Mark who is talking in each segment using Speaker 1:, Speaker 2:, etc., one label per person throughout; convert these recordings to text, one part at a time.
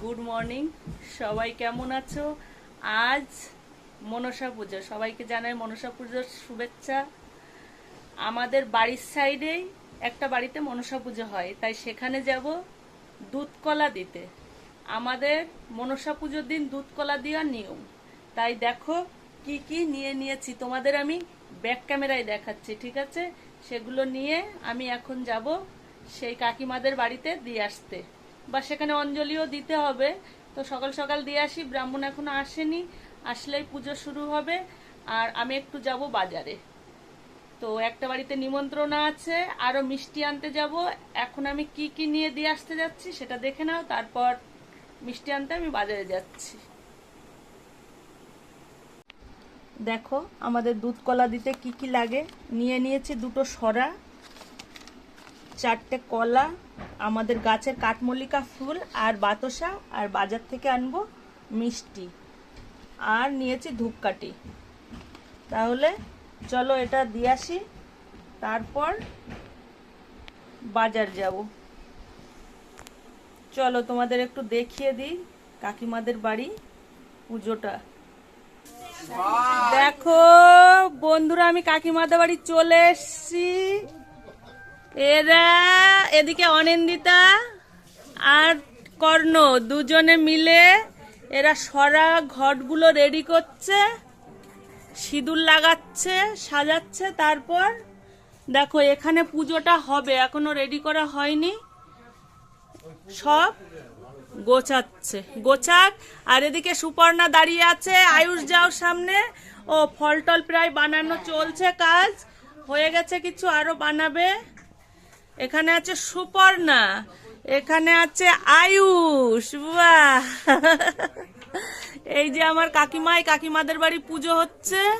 Speaker 1: Good morning সবাই কেমন আছো? আজ মনসা পুজো। সবাইকে জানাই মনসা পুজোর শুভেচ্ছা। আমাদের বাড়ির সাইডেই একটা বাড়িতে মনসা পুজো হয়। তাই সেখানে যাব দুধ কলা দিতে। আমাদের মনসা পুজোর দিন দুধ কলা দেওয়ার নিয়ম। তাই দেখো কি কি নিয়ে নিয়েছি। তোমাদের আমি ব্যাক ক্যামেরায় দেখাচ্ছি, ঠিক আছে? সেগুলো নিয়ে আমি এখন যাব সেই কাকিমাদের বাড়িতে দিয়ে আসতে। বা সেখানে অঞ্জলিও দিতে হবে। তো সকাল সকাল দিয়ে আসি, ব্রাহ্মণ এখনও আসেনি, আসলেই পুজো শুরু হবে। আর আমি একটু যাব বাজারে। তো একটা বাড়িতে নিমন্ত্রণ আছে, আরও মিষ্টি আনতে যাব। এখন আমি কি কি নিয়ে দিয়ে আসতে যাচ্ছি সেটা দেখে নাও, তারপর মিষ্টি আনতে আমি বাজারে যাচ্ছি। দেখো, আমাদের দুধ কলা দিতে কি কি লাগে। নিয়ে নিয়েছি দুটো সরা চারটে কলা আমাদের গাছের কাঠমল্লিকা ফুল আর বাতাসা আর বাজার থেকে আনব মিষ্টি। আর নিয়েছি ধূপকাঠি। তাহলে চলো এটা দিয়ে আসি তারপর বাজার যাব। চলো তোমাদের একটু দেখিয়ে দিই কাকিমাদের বাড়ি পুজোটা। দেখো বন্ধুরা আমি কাকিমাদের বাড়ি চলে এসছি। এরা এদিকে অনিন্দিতা আর কর্ণ, দুজনে মিলে এরা সরা ঘটগুলো রেডি করছে, সিঁদুর লাগাচ্ছে, সাজাচ্ছে, তারপর দেখো এখানে পুজোটা হবে, এখনও রেডি করা হয়নি। সব গোছাচ্ছে। গোছাক, আর এদিকে সুপর্ণা দাঁড়িয়ে আছে, আয়ুষ যাও সামনে। ও ফল টল প্রায় বানানো চলছে কাজ, হয়ে গেছে কিছু, আরও বানাবে। এখানে আছে সুপর্ণা, এখানে আছে আয়ুষ এই যে আমার কাকিমাই, কাকিমাদের বাড়ি পুজো হচ্ছে।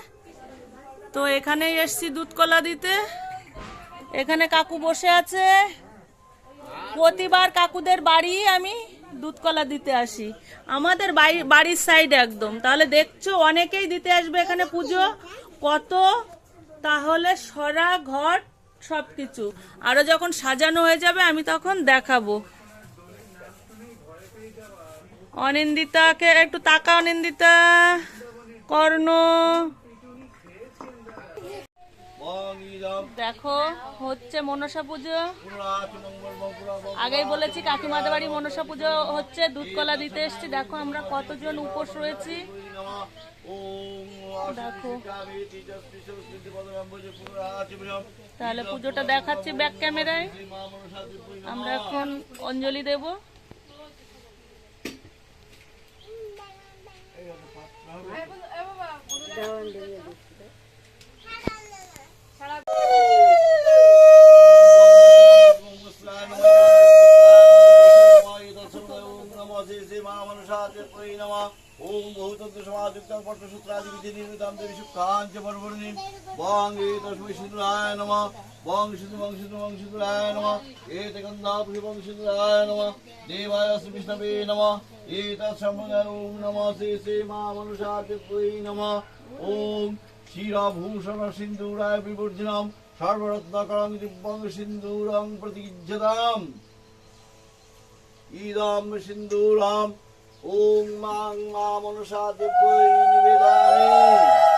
Speaker 1: তো এখানেই এসছি দুধ কলা দিতে। এখানে কাকু বসে আছে। প্রতিবার কাকুদের বাড়ি আমি দুধ কলা দিতে আসি। আমাদের বাড়ি- বাড়ির সাইড একদম। তাহলে দেখছ অনেকেই দিতে আসবে এখানে পুজো। কত? তাহলে সরা ঘট সবকিছু। আরও যখন সাজানো হয়ে যাবে আমি তখন দেখাবো। অনিন্দিতাকে একটু তাকা অনিন্দিতা। দেখো হচ্ছে মনসা পুজো। আগেই বলেছি কাকিমাদের বাড়ি মনসা পুজো হচ্ছে দুধ কলা দিতে এসছি। দেখো আমরা কতজন উপোস রয়েছি। দেখো। তাহলে পুজোটা দেখাচ্ছি ব্যাক ক্যামেরায় আমরা এখন অঞ্জলি দেব।
Speaker 2: ওম বহুতন্ত্র সমাযুক্ত পট্টসূত্রাদি বিধি নির্মিতাম দেবী সুখাঞ্চ বর্বর্ণী বং এ তস্মৈ সিঁদুরায় নম, বং সিঁদু বং সিঁদু বং সিঁদুরায় নম, এতে গন্ধা পুরি বং সিঁদুরায় নম, দেবায় শ্রী বিষ্ণবে নম এতৎ সম্বদায় ওম নম শ্রী শ্রী মা মনুষাদিত্যৈ ওম ক্ষীরভূষণ সিন্দুরায় বিবর্জনম, সর্বরত্নকরং দিব্যং সিন্দুরং প্রতিজ্জতাম ইদম সিন্দুরাম ওং মাং মা মনসা দেবৈ নিবেদামি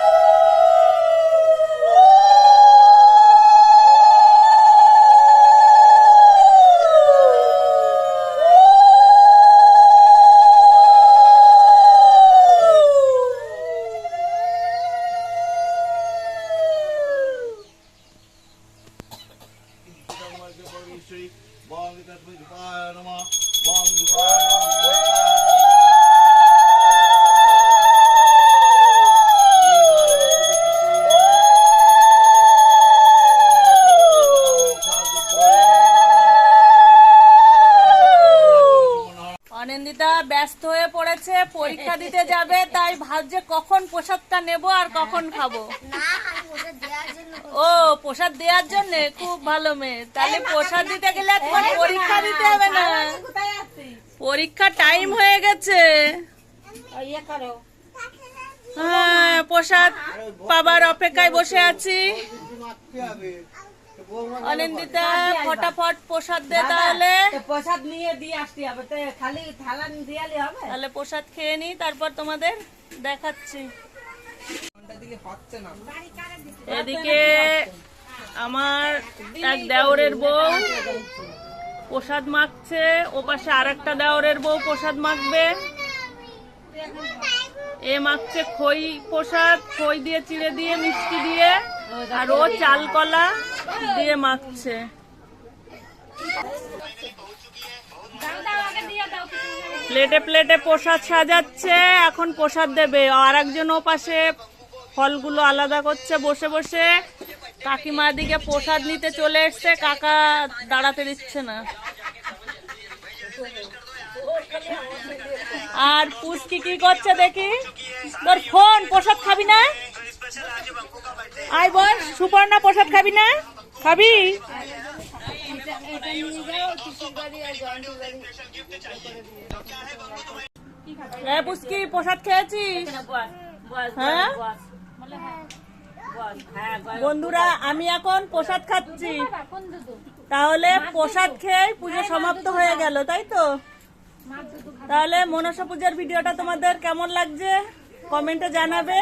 Speaker 1: অনিন্দিতা ব্যস্ত হয়ে পড়েছে, পরীক্ষা দিতে যাবে, তাই ভাবছে কখন প্রসাদটা নেব আর কখন খাব। ও, প্রসাদ দেওয়ার জন্য? খুব ভালো মেয়ে। তাহলে প্রসাদ দিতে গেলে তোমার পরীক্ষা দিতে হবে না। পরীক্ষা টাইম হয়ে গেছে। হ্যাঁ প্রসাদ পাবার অপেক্ষায় বসে আছি। অনিন্দিতা ফটাফট প্রসাদ দে তাহলে।
Speaker 3: প্রসাদ নিয়ে দিয়ে আসতে হবে। খালি থালা দিয়ে আলি হবে?
Speaker 1: তাহলে প্রসাদ খেয়ে নি তারপর তোমাদের দেখাচ্ছি। এদিকে আমার এক দেওরের বউ প্রসাদ মাখছে ও পাশে আর একটা দেওরের বউ প্রসাদ মাখবে। এ মাখছে খই প্রসাদ খই দিয়ে চিড়ে দিয়ে মিষ্টি দিয়ে আর ও চাল কলা দিয়ে মাখছে। প্লেটে প্লেটে প্রসাদ সাজাচ্ছে, এখন প্রসাদ দেবে। আর একজন ও পাশে ফলগুলো আলাদা করছে, বসে বসে। কাকিমা দিকে প্রসাদ নিতে চলে এসছে, কাকা দাঁড়াতে দিচ্ছে না। আর পুষ্কি কি করছে দেখি? তোর ফোন, প্রসাদ খাবি না? আয় বল সুপর্ণা প্রসাদ খাবি না? খাবি? পুষ্কি, প্রসাদ খেয়েছিস? হ্যাঁ? বন্ধুরা, আমি এখন প্রসাদ খাচ্ছি। তাহলে প্রসাদ খেয়ে পুজো সমাপ্ত হয়ে গেল, তাই তো? তাহলে মনসা পূজার ভিডিওটা তোমাদের কেমন লাগছে? কমেন্টে জানাবে।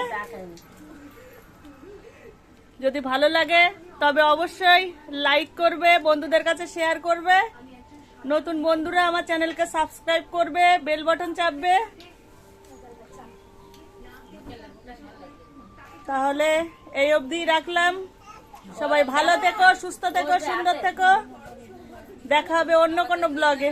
Speaker 1: যদি ভালো লাগে, তবে অবশ্যই লাইক করবে, বন্ধুদের কাছে শেয়ার করবে। নতুন বন্ধুরা আমার চ্যানেলকে সাবস্ক্রাইব করবে বেল বাটন চাপবে। তাহলে এই অবধি রাখলাম। সবাই ভালো থেকো, সুস্থ থেকো, সুন্দর থেকো। দেখা হবে অন্য কোনো ব্লগে